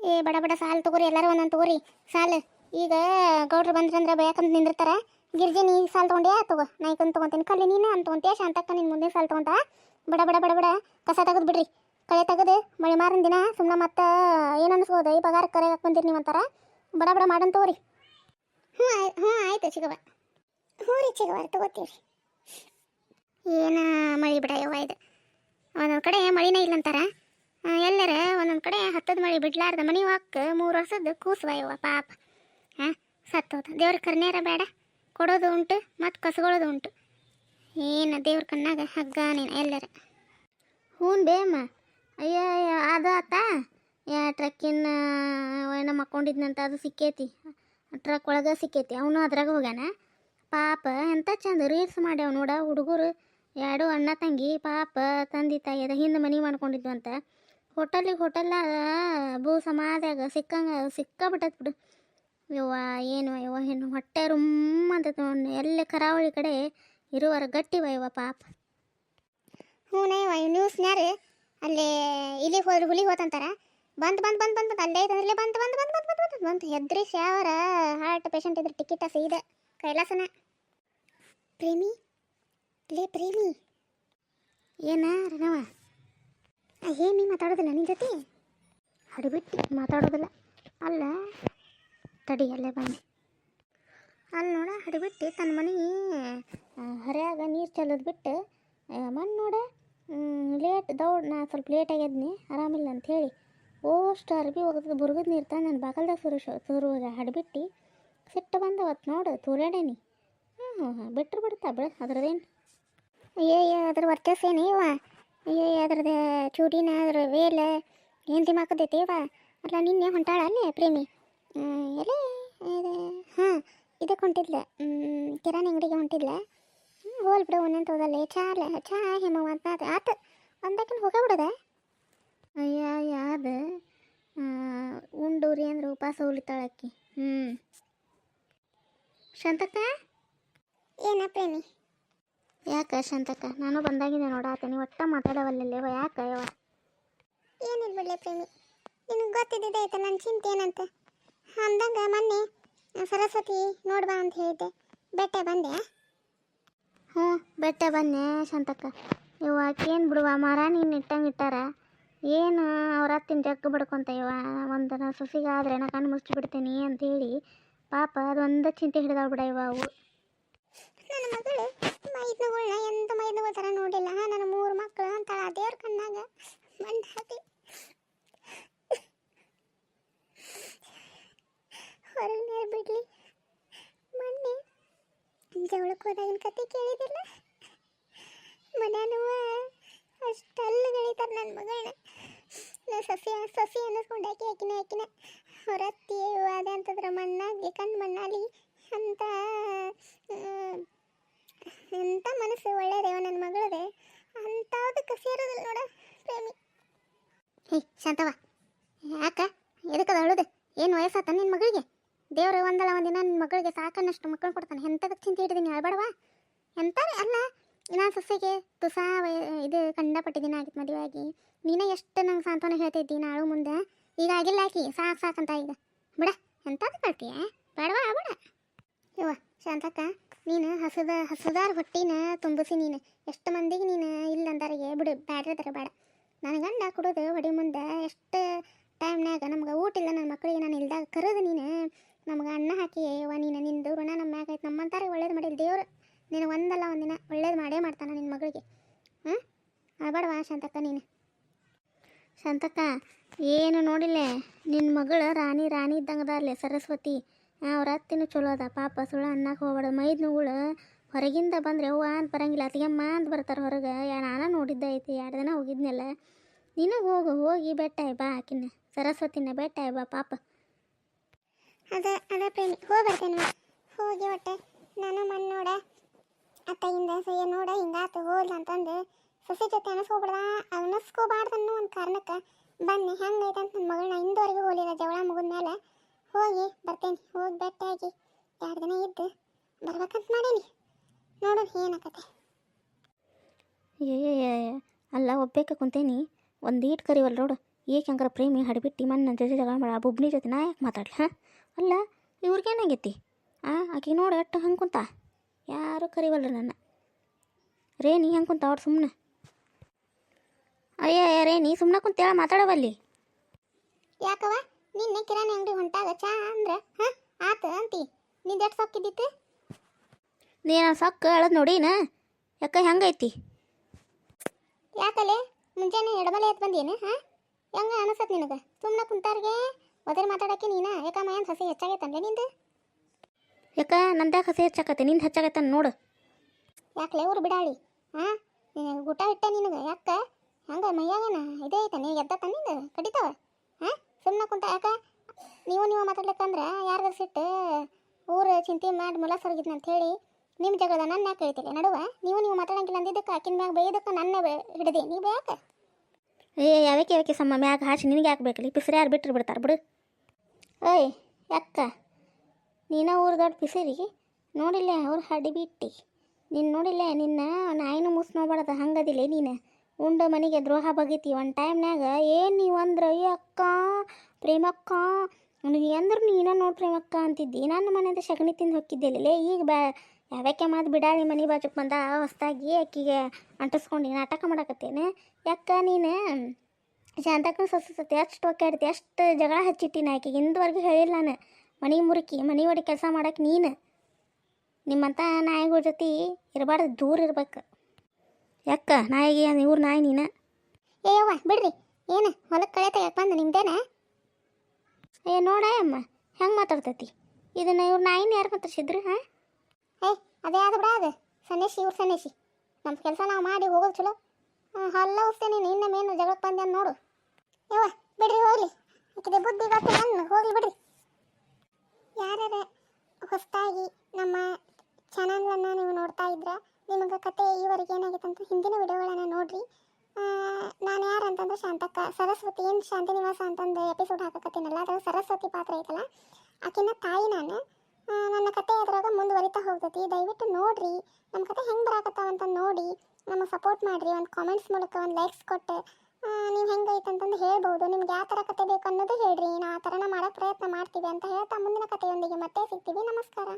ಏ, ಬಡ ಬಡ ಸಾಲು ತಗೋರಿ, ಎಲ್ಲರೂ ಒಂದೊಂದು ತಗೋರಿ. ಸಾಲು, ಈಗ ಗೌಡ್ರು ಬಂದ್ರಂದ್ರೆ ಬೇಕಂತ ನಿಂದಿರ್ತಾರೆ. ಗಿರ್ಜಿನಿ ನೀ ಸಾಲು ತೊಗೊಂಡೆ, ತಗೋ. ನಾ ಈಗ ತೊಗೊತೀನಿ, ಕಲ್ಲಿ ನೀನು ಅಂತ ತೊಗೊಂತೀಯ ಶಾಂತಕ್ಕ ನಿನ್ನ ಮುಂದೆ ಸಾಲು ತೊಗೊಂತ. ಬಡ ಬಡ ಬಡ ಬಡ, ಕಸ ತೆಗೆದು ಬಿಡ್ರಿ. ಕಳೆ ತೆಗೆದು, ಮಳೆ ಮಾರಿನ ದಿನ ಸುಮ್ಮನೆ ಮತ್ತೆ ಏನು ಅನಿಸ್ಬೋದು, ಈ ಪಗಾರ ಕರೆ ಬಂದಿರಿ ನೀವು ಅಂತಾರ. ಬಡ ಬಡ ಮಾಡನ್ ತಗೋರಿ. ಹ್ಞೂ ಆಯ್, ಹ್ಞೂ ಆಯ್ತು ಚಿಗವ ಹ್ಞೂ ರೀ ಚಿಗವ ತಗೋತೀವಿ ಏನ ಮಳೆ ಬಿಡ ಯಾವ ಇದು. ಒಂದೊಂದು ಕಡೆ ಮಳಿನೇ ಇಲ್ಲಂತಾರ. ಕಡೆ ಹತ್ತದ ಮಳೆ ಬಿಡ್ಲಾರ್ದ ಮನೆ ವಾಕ್ ಮೂರು ವರ್ಷದ ಕೂಸುವ ಪಾಪ. ಹಾಂ, ಸತ್ತೋದ. ದೇವ್ರ ಕರ್ನೇರ ಬೇಡ. ಕೊಡೋದು ಉಂಟು, ಮತ್ತು ಕಸ್ಕೊಳ್ಳೋದು ಉಂಟು. ಏನು ದೇವ್ರ ಕಣ್ಣಾಗ ಹಗ್ಗ ನೀನು ಎಲ್ಲರ. ಹ್ಞೂ ಬೇಮ್ಮ ಅಯ್ಯ ಅದು ಆತ? ಯಾ, ಟ್ರಕ್ಕಿನ, ಏನೋ ಮಕ್ಕೊಂಡಿದ್ನಂತ ಅದು ಸಿಕ್ಕೈತಿ. ಟ್ರಕ್ ಒಳಗೆ ಸಿಕ್ಕೈತಿ. ಅವನು ಅದ್ರಾಗ ಹೋಗ್ಯಾನ. ಪಾಪ, ಎಂತ ಚಂದ ರೀಲ್ಸ್ ಮಾಡ್ಯಾವ ನೋಡ ಹುಡುಗರು. ಎರಡು ಅಣ್ಣ ತಂಗಿ, ಪಾಪ, ತಂದೆ ತಾಯಿ ಅದ. ಹಿಂದೆ ಮನೆ ಮಾಡ್ಕೊಂಡಿದ್ವು ಅಂತ ಹೋಟೆಲಿಗೆ ಹೋಟೆಲ್ ಭೂ ಸಮಾಧಿಯಾಗ ಸಿಕ್ಕಂಗ ಸಿಕ್ಕಾಬಿಟ್ಟತ್ ಬಿಡು ಯವ್ವ ಏನು ಯವ್ವ ಏನು ಹೊಟ್ಟೆ ರುಮ್ ಅಂತ ಎಲ್ಲಿ ಕರಾವಳಿ ಕಡೆ ಇರುವರ ಗಟ್ಟಿವ ಯವ್ವ ಪಾಪ ಹ್ಞೂ ನ್ಯೂಸ್ನ್ಯಾರು ಅಲ್ಲಿ ಇಲ್ಲಿ ಹೋದ್ರೆ ಹುಲಿ ಹೋತಂತಾರ ಬಂತ್ ಬಂತ್ ಬಂತ್ ಬಂತ್ ಅಲ್ಲೇ ಇದ್ರೆ ಬಂತ್ ಬಂತ್ ಬಂತ್ ಬಂತ್ ಬಂತ್ ಬಂತ್ ಬಂತ್ ಹೆದ್ರಿ ಶಾವರ ಹಾರ್ಟ್ ಪೇಷಂಟ್ ಇದ್ರೆ ಟಿಕೆಟ ಸೀದ ಕೈಲಾಸನ ಪ್ರೇಮಿ ಲೇ ಪ್ರೇಮಿ ಏನ ರಣವ ನೀ ಮಾತಾಡೋದಿಲ್ಲ ನಿನ್ನ ಜೊತೆ? ಹಡಿಬಿಟ್ಟು ಮಾತಾಡೋದಿಲ್ಲ. ಅಲ್ಲ, ತಡಿ, ಅಲ್ಲೇ ಬನ್ನಿ. ಅಲ್ಲಿ ನೋಡ ಹಡಿಬಿಟ್ಟು ತನ್ನ ಮನೆ ಹರಿಯಾಗ ನೀರು ಚೆಲ್ಲೋದು ಬಿಟ್ಟು ಮಣ್ಣು ನೋಡ ಲೇಟ್, ದೌಡ್, ನಾ ಸ್ವಲ್ಪ ಲೇಟ್ ಆಗ್ಯದ್ನಿ, ಆರಾಮಿಲ್ಲ ಅಂತ ಹೇಳಿ. ಓಷ್ಟು ಅರ್ಬಿ ಒಗದ್ ಬುರ್ಗದ ನೀರು ತಂದು ನನ್ನ ಬಾಗಲ್ದಾಗ ಸುರು ಸುರುವಾಗ ಹಡಿಬಿಟ್ಟು ಸಿಟ್ಟು ಬಂದ ಅವತ್ತು ನೋಡು, ತೂರ್ಯಾಡೇನಿ. ಹ್ಞೂ ಹ್ಞೂ ಬಿಟ್ಟರು ಬಿಡ್ತಾ, ಬಿಡ ಅದ್ರದ್ದೇನು ಏ ಅದ್ರ ವರ್ಚಸ್ ಏನು ಇವ? ಅಯ್ಯಯ್ಯ ಅದ್ರದ್ದು ಚೂಡಿನ ಅದ್ರ ವೇಲ ಏನು ದಿಮಾಕದೈತಿ ಇವ ಅಲ್ಲ, ನಿನ್ನೆ ಹೊಂಟಾಳ ಅಲ್ಲೇ ಪ್ರೇಮಿ. ಎಲೆ ಇದು ಹಾಂ ಇದಕ್ಕೆ ಹೊಂಟಿದ್ಲೆ. ಕಿರಾಣಿ ಅಂಗಡಿಗೆ ಹೊಂಟಿದ್ಲೆ. ಹೋಲ್ ಬಿಡು ಒಂದಂತ ಹೋದಲ್ಲೇ ಚಾ ಅಲ್ಲ ಚಾ ಹೇಮವ ಅಂತ ಆತ. ಆತ ಒಂದಕ್ಕಿನ ಹೋಗ ಬಿಡದೆ? ಅಯ್ಯ ಉಂಡೂರಿ ಅಂದ್ರೆ ಉಪವಾಸ ಉಳಿತಾಳಕ್ಕಿ ಹ್ಞೂ ಶಾಂತಕ್ಕ? ಏನ ಪ್ರೇಮಿ? ಯಾಕ ಶಾಂತಕ್ಕ? ನಾನು ಬಂದಾಗಿದೆ ನೋಡಾತೀನಿ ಒಟ್ಟ ಮಾತಾಡವಲ್ಲವ ಯಾಕೆ ಯವ ಏನಿಲ್ಲ ಬಿಡ್ಲೆ ಪ್ರೇಮಿ ನಿನಗೆ ಗೊತ್ತಿದ್ದಿದೆ ಆಯ್ತಾ ನನ್ನ ಚಿಂತೆ ಏನಂತ? ಅಂದಂಗ ಮೊನ್ನೆ ಸರಸ್ವತಿ ನೋಡ್ಬಾ ಅಂತ ಹೇಳಿದ್ದೆ ಬೆಟ್ಟೆ ಬಂದೆ. ಹ್ಞೂ ಬೆಟ್ಟೆ ಬನ್ನೆ ಶಾಂತಕ್ಕ. ಇವ ಏನು ಬಿಡುವ ಮರ ನೀನು ಇಟ್ಟಂಗೆ ಇಟ್ಟಾರ? ಏನು ಅವ್ರ ಅತ್ತಿನ ಜಗ್ಗ ಬಿಡ್ಕೊಂತ ಇವ ಒಂದು ನಾ ಸೊಸಿಗಾದ್ರೆ ನಾ ಕಣ್ಣು ಮುಚ್ಚಿ ಬಿಡ್ತೀನಿ ಅಂತೇಳಿ ಪಾಪ ಅದೊಂದು ಚಿಂತೆ ಹಿಡಿದಾವ ಬಿಡ ಇವ ಅವು. ನನ್ನ ಮಗಳು ಮೈದ್ನಗಳನ್ನ ಎಂತ ಮೈದ್ನಗಳ ಥರ ನೋಡಿಲ್ಲ. ನನ್ನ ಮೂರು ಮಕ್ಕಳು ಅಂತಾಳ ದೇವ್ರ ಕಣ್ಣಾಗ ಮಣ್ಣು ಹಾಕಿ ಹೊರಗೆ ನೀರು ಬಿಡ್ಲಿ ಮೊನ್ನೆ ಜವಳಕ್ಕೆ ಹೋದಾಗಿನ ಕತೆ ಕೇಳಿದಿಲ್ಲ? ಮನೆಯೂ ಅಷ್ಟಲ್ಲ ಗಳಿತಾರೆ ನನ್ನ ಮಗಳನ್ನ ನಾನು ಸಸಿ ಸಸಿ ಅನ್ನಿಸ್ಕೊಂಡಾಕಿ ಹಾಕಿನ ಹಾಕಿನ. ಹೊರತ್ತಿ, ಅದೇ ಅಂತಂದ್ರೆ ಮಣ್ಣಾಗಿ ಕಣ್ಣು ಮಣ್ಣಾಲಿ ಅಂತ ಎಂಥ ಮನಸ್ಸು ಒಳ್ಳೆಯದೇವ ನನ್ನ ಮಗಳದೆ ಅಂಥದಕ್ಕೆ ಸೇರೋದಿಲ್ಲ ನೋಡ ಪ್ರೇಮಿ ಹೇ ಶಾಂತವ ಯಾಕ? ಎದಕ್ಕದ ಅಳುದು ಏನು ವಯಸ್ಸಾತ ನಿನ್ನ ಮಗಳಿಗೆ? ದೇವರು ಒಂದಲ್ಲ ಒಂದಿನ ನಿನ್ನ ಮಗಳಿಗೆ ಸಾಕನ್ನಷ್ಟು ಮಕ್ಕಳು ಕೊಡ್ತಾನೆ. ಎಂಥದಕ್ಕೆ ಚಿಂತೆ ಹಿಡಿದೀನಿ ಅಳ್ಬೇಡವಾ ಎಂತ ಅಲ್ಲ, ನಾನು ಸೊಸೆಗೆ ತುಸಾ ಇದು ಕಂಡಪಟ್ಟು ದಿನ ಆಗಿತ್ತು ಮದುವೆ ಆಗಿ. ನೀನೇ ಎಷ್ಟು ನಂಗೆ ಸಾಂತ್ವನ ಹೇಳ್ತಿದ್ದಿ ನಾಳು ಮುಂದೆ? ಈಗ ಆಗಿಲ್ಲ ಆಕಿ. ಸಾಕು ಸಾಕಂತ ಈಗ. ಬಿಡ ಎಂಥದ್ದು ಕಳ್ತೀಯ ಬೇಡವಾ ಬಿಡ ಇವ ಶಾಂತಕ್ಕ, ನೀನು ಹಸದ, ಹಸುದಾರ ಹೊಟ್ಟಿನ ತುಂಬಿಸಿ ನೀನು. ಎಷ್ಟು ಮಂದಿಗೆ ನೀನು ಇಲ್ಲ ಅಂದಾರಿಗೆ ಬಿಡು ಬೇಡ ಬೇಡ ನನ್ನ ಗಂಡ ಕುಡಿದು ಹೊಡಿ ಮುಂದೆ. ಎಷ್ಟು ಟೈಮ್ನಾಗ ನಮ್ಗೆ ಊಟ ಇಲ್ಲ, ನನ್ನ ಮಕ್ಕಳಿಗೆ ನಾನು ಇಲ್ದಾಗ ಕರೆದು ನೀನು. ನಮ್ಗೆ ಅನ್ನ ಹಾಕಿ ಅಯ್ಯವ ನೀನು ನಿಂದು ಋಣ ನಮ್ಮ ಮ್ಯಾಗ ಐತೆ. ನಮ್ಮಂತಾರೆ ಒಳ್ಳೇದು ಮಾಡಿಲ್ಲ ದೇವ್ರು. ನೀನು ಒಂದಲ್ಲ ಒಂದಿನ ಒಳ್ಳೇದು ಮಾಡೇ ಮಾಡ್ತಾನೆ ನಿನ್ನ ಮಗಳಿಗೆ. ಹಾಂ ಅಳ್ಬೇಡವಾ ಶಾಂತಕ್ಕ ನೀನು. ಶಾಂತಕ್ಕ, ಏನು ನೋಡಿಲ್ಲ? ನಿನ್ನ ಮಗಳು ರಾಣಿ ರಾಣಿ ಇದ್ದಂಗೆ ಅಲ್ಲೇ ಸರಸ್ವತಿ. ಅವ್ರ ಅತ್ತಿನೂ ಚಲೋ ಅದ. ಪಾಪ ಸುಳ್ಳು ಅನ್ನಕ್ಕೆ ಹೋಗ್ಬೇಡ. ಮೈದ್ನುಗಳು ಹೊರಗಿಂದ ಬಂದರೆ, ಅವ್ವ, ಅಂತ ಬರಂಗಿಲ್ಲ. ಅತ್ತಿಗೆಮ್ಮ ಅಂತ ಬರ್ತಾರೆ ಹೊರಗೆ. ಯಾ, ನಾನು ನೋಡಿದ್ದೆ ಐತಿ. ಎರಡು ದಿನ ಹೋಗಿದ್ನಲ್ಲ. ನಿನಗೆ ಹೋಗು, ಹೋಗಿ ಬೆಟ್ಟ ಬಾ ಆಕಿನ. ಸರಸ್ವತಿನ ಬೆಟ್ಟ ಬಾ ಪಾಪ. ಅದ ಅದ ಪ್ರೇಮಿ, ಹೋಗಿ ಬರ್ತೇನೆ ಹೋಗಿ ಒಟ್ಟೆ ನಾನು ಮಣ್ಣು ನೋಡ ಅತ್ತಾಗಿಂದ ಸಯ್ಯ ನೋಡ, ಹಿಂಗಾತು ಹೋಗ್ಲಿ ಅಂತಂದು ಸಸಿ ಜೊತೆ ಅನಿಸ್ಕೋಬಿಡ್ದ ಅನ್ನಿಸ್ಕೋಬಾರ್ದು ಅನ್ನೋ ಒಂದು ಕಾರಣಕ್ಕೆ ಬನ್ನಿ. ಹೆಂಗೈತೆ ಅಂತ ನನ್ನ ಮಗಳನ್ನ ಇಂದವರೆಗೂ ಹೋಲಿಲ್ಲ, ಜವಳ ಮುಗಿದ್ಮೇಲೆ ಹೋಗಿ ಬರ್ತೇನೆ. ಹೋಗಿ ಬೆಟ್ಟಾಗಿ. ಎರಡು ದಿನ ಇದ್ದು ಬರ್ಬೇಕಂತ ಮಾಡೀನಿ. ನೋಡು ಏನಾಗತ್ತೆ? ಏ ಅಲ್ಲ ಒಬ್ಬೇಕ ಕುಂತೇನಿ. ಒಂದು ಈಟ್ ಕರಿವಲ್ ನೋಡು ಏಕಂಕರ ಪ್ರೇಮಿ ಹಡಿಬಿಟ್ಟು ಮನ್ ನನ್ನ ಜೊತೆ ಜಗಳ ಮಾಡ ಬುಬ್ನಿ ಜೊತೆ ನಾ ಯಾಕೆ ಮಾತಾಡ್ಲಿ ಹಾಂ? ಅಲ್ಲ ಇವ್ರಿಗೇನಾಗೈತಿ ಆ ಆಕೆ ನೋಡು ಅಟ್ಟು ಹಂಗೆ ಕುಂತ. ಯಾರು ಕರಿವಲ್ಲ ನನ್ನ? ರೇಣಿ ಹಂಗೆ ಕುಂತ ಅವ್ರು ಸುಮ್ಮನೆ ಅಯ್ಯ ರೇಣಿ ಸುಮ್ಮನೆ ಕುಂತೇಳ ಮಾತಾಡವಲ್ಲಿ ಯಾಕವ ನಿನ್ನೆ ಕಿರಾಣಿ ಅಂಗಡಿ ಹೊಂಟಾಗ ಚಾ ಅಂದ್ರೆ ಹಾಂ? ಆತ ಅಂತಿ ನಿಂದು ಎಷ್ಟು ಸೊಕ್ಕಿದ್ದಿತ್ತು? ನೀನು ಸೊಕ್ಕ ಹೇಳೋದು ನೋಡಿನ? ಯಾಕ ಹೆಂಗೈತಿ? ಯಾಕಲೆ? ಮುಂಜಾನೆ ಎಡಮಲೆ ಎತ್ ಬಂದೇನು ಹಾಂ? ಹೆಂಗ ಅನಿಸತ್ ನಿನಗೆ? ಸುಮ್ಮನೆ ಕುಂತಾರ್ಗೆ? ಒದರ್ ಮಾತಾಡಕ್ಕೆ ನೀನ? ಯಾಕ ಮೈಯನ್ ಸಸಿ ಹೆಚ್ಚಾಗೈತಂದ್ರೆ ನಿಂದು? ಯಾಕ ನಂದ್ಯಾಕ ಹಸಿ ಹೆಚ್ಚಾಕತ್ತೆ? ನಿಂದು ಹೆಚ್ಚಾಗತ್ತೆ ನೋಡು. ಯಾಕಲೆ ಊರು ಬಿಡಾಳಿ ಹಾಂ? ಗುಟ ಊಟ ಇಟ್ಟ ನಿನಗೆ ಯಾಕ? ಹಂಗ ಮೈಯಾಗನ? ಇದೇ ಐತ ನೀ ಎದ್ದ ತನ್ನಿಂದ ಕಡಿತಾವ ಹಾಂ? ಸುಮ್ಮನೆ ಕುಂತ ಯಾಕ? ನೀವು ನೀವು ಮಾತಾಡ್ಲಿಕ್ಕಂದ್ರೆ ಯಾರ್ದಾರು ಸಿಟ್ಟು ಊರ ಚಿಂತೆ ಮಾಡಿ ಮುಲಾಸ್ ಸೊರಗಿದ್ನ ಅಂತ ಹೇಳಿ ನಿಮ್ಮ ಜಗಳದ ನನ್ನ ಯಾಕೆ ಹೇಳ್ತೀರಿ ನಡುವ ನೀವು ನೀವು ಮಾತಾಡಂಗಿಲ್ಲ ಅಂದಿದ್ದಕ್ಕೆ ಆಕಿನ ಮ್ಯಾಗ ಬೈದಕ್ಕೆ ನನ್ನ ಹಿಡಿದೆ. ನೀವು ಯಾಕೆ? ಏ ಯಾವಕ್ಕೆ ಯಾವಕ್ಕೆ ಸಮ್ಮ? ಮ್ಯಾಗ ಹಾಚಿ ನಿನಗೆ ಯಾಕೆ ಬೇಕಲ್ಲಿ ಪಿಸರಿ ಯಾರು ಬಿಟ್ಟರು ಬಿಡ್ತಾರೆ? ಬಿಡು. ಓಯ್ ಯಾಕ? ನೀನ ಊರು ದೊಡ್ಡ ಪಿಸಿರಿ? ನೋಡಿಲ್ಲ ಅವ್ರು ಹಡಿ ಬಿಟ್ಟಿ. ನೀನು ನೋಡಿಲ್ಲ ನಿನ್ನ ನಾಯಿನೂ ಮುಸ್ ನೋಡ್ಬಾರ್ದು ಹಂಗದಿಲ್ಲ ನೀನು? ಉಂಡ ಮನೆಗೆ ದ್ರೋಹ ಬಗೀತಿ. ಒಂದು ಟೈಮ್ನಾಗ ಏನು ನೀವು ಅಂದ್ರೆ ಅಯ್ಯ ಅಕ್ಕ ಪ್ರೇಮಕ್ಕ? ನೀ ಅಂದ್ರೆ ನೀನ ನೋಡಿ ಪ್ರೇಮಕ್ಕ ಅಂತಿದ್ದಿ. ನನ್ನ ಮನೆಯಿಂದ ಸಗಣಿ ತಿಂದು ಹೊಕ್ಕಿದ್ದಿಲ್ಲ ಈಗ ಬಾ ಯಾವ್ಯಾಕೆ ಮಾತು ಬಿಡಾಳಿ ಮನೆ ಬಾಜುಕ್ ಬಂದ? ಹೊಸ್ದಾಗಿ ಅಕ್ಕಿಗೆ ಅಂಟಿಸ್ಕೊಂಡು ನಾಟಕ ಮಾಡಕತ್ತೇನೆ. ಯಾಕ ನೀನು? ಶಾಂತಕ್ಕನ ಸೊಸೆ ಸತಿ ಎಷ್ಟು ಒಕ್ಕಾಡ್ತಿ ಎಷ್ಟು ಜಗಳ ಹಚ್ಚಿಟ್ಟಿನ ಆಕೆಗೆ. ಇಂದುವರೆಗೂ ಹೇಳಿಲ್ಲ ನಾನು. ಮನೆ ಮುರುಕಿ, ಮನೆ ಒಡಿ ಕೆಲಸ ಮಾಡಕ್ಕೆ ನೀನು. ನಿಮ್ಮಂಥ ನಾಯಿಗಳ ಜೊತೆ ಇರಬಾರ್ದು, ದೂರ ಇರ್ಬೇಕು. ಯಾಕ? ನಾಯಿಗೆ, ಇವ್ರ ನಾಯಿ ನೀನು? ಏ ಯವ್ವ, ಬಿಡ್ರಿ. ಏನು? ಹೊಲಕ್ಕೆ ಕಳೆ ತೆಗಿಯಕ್ಕೆ ಬಂದು ನಿಮ್ದೇನ? ಏ ನೋಡ ಅಮ್ಮ, ಹೆಂಗೆ ಮಾತಾಡ್ತೈತಿ? ಇದನ್ನ ಇವ್ರ ನಾಯಿನ ಯಾರು ಮಾತಾಡ್ಸಿದ್ರು, ಹಾಂ? ಏಯ್, ಅದೇ ಆದ ಬಿಡ ಅದು ಸನ್ನೇಶಿ ಇವ್ರು ಸನ್ನೇಶಿ ನಮ್ಮ ಕೆಲಸ ನಾವು ಮಾಡಿ ಹೋಗೋದು ಚಲೋ. ಹಲ್ಲ ಉಸ್ತೇನೆ ನಿನ್ನ ಮೇನು ಜಗಳಕ್ಕೆ ಬಂದೆ ಅಂತ ನೋಡು. ಯವ್ವ, ಬಿಡ್ರಿ, ಹೋಗ್ಲಿ. ಇಕ್ಕಿದೆ ಬುದ್ಧಿ ಬರ್ತೀನಿ ಹೋಗ್ಲಿ ಬಿಡ್ರಿ. ಯಾರ್ಯಾರ ಹೊಸದಾಗಿ ನಮ್ಮ ಚಾನಲನ್ನು ನೀವು ನೋಡ್ತಾ ಇದ್ರೆ, ನಿಮಗೆ ಕತೆ ಈವರೆಗೆ ಏನಾಗಿತ್ತು ಅಂತ ಹಿಂದಿನ ವಿಡಿಯೋಗಳನ್ನು ನೋಡ್ರಿ. ನಾನು ಯಾರು ಅಂತಂದ್ರೆ ಶಾಂತಕ್ಕ. ಸರಸ್ವತಿ ಏನು ಶಾಂತಿ ನಿವಾಸ ಅಂತಂದು ಎಪಿಸೋಡ್ ಹಾಕಕತ್ತೀನಲ್ಲ ಅದರ ಸರಸ್ವತಿ ಪಾತ್ರ ಐತಲ್ಲ, ಆಕಿನ ತಾಯಿ ನಾನು. ನನ್ನ ಕತೆ ಅದ್ರಾಗ ಮುಂದುವರಿತಾ ಹೋಗ್ತೈತಿ. ದಯವಿಟ್ಟು ನೋಡ್ರಿ ನಮ್ಮ ಕತೆ ಹೆಂಗೆ ಬರಾಕತ್ತಾವ ಅಂತ ನೋಡಿ, ನಮಗೆ ಸಪೋರ್ಟ್ ಮಾಡಿರಿ, ಒಂದು ಕಾಮೆಂಟ್ಸ್ ಮೂಲಕ ಒಂದು ಲೈಕ್ಸ್ ಕೊಟ್ಟು ನೀವು ಹೆಂಗೈತೆ ಅಂತಂದು ಹೇಳ್ಬೋದು ನಿಮ್ಗೆ ಯಾವ ಥರ ಕತೆ ಬೇಕು ಅನ್ನೋದು ಹೇಳ್ರಿ. ನಾವು ಆ ಥರನ ಮಾಡೋಕ್ಕೆ ಪ್ರಯತ್ನ ಮಾಡ್ತೀವಿ ಅಂತ ಹೇಳ್ತಾ ಮುಂದಿನ ಕಥೆಯೊಂದಿಗೆ ಮತ್ತೆ ಸಿಗ್ತೀವಿ. ನಮಸ್ಕಾರ.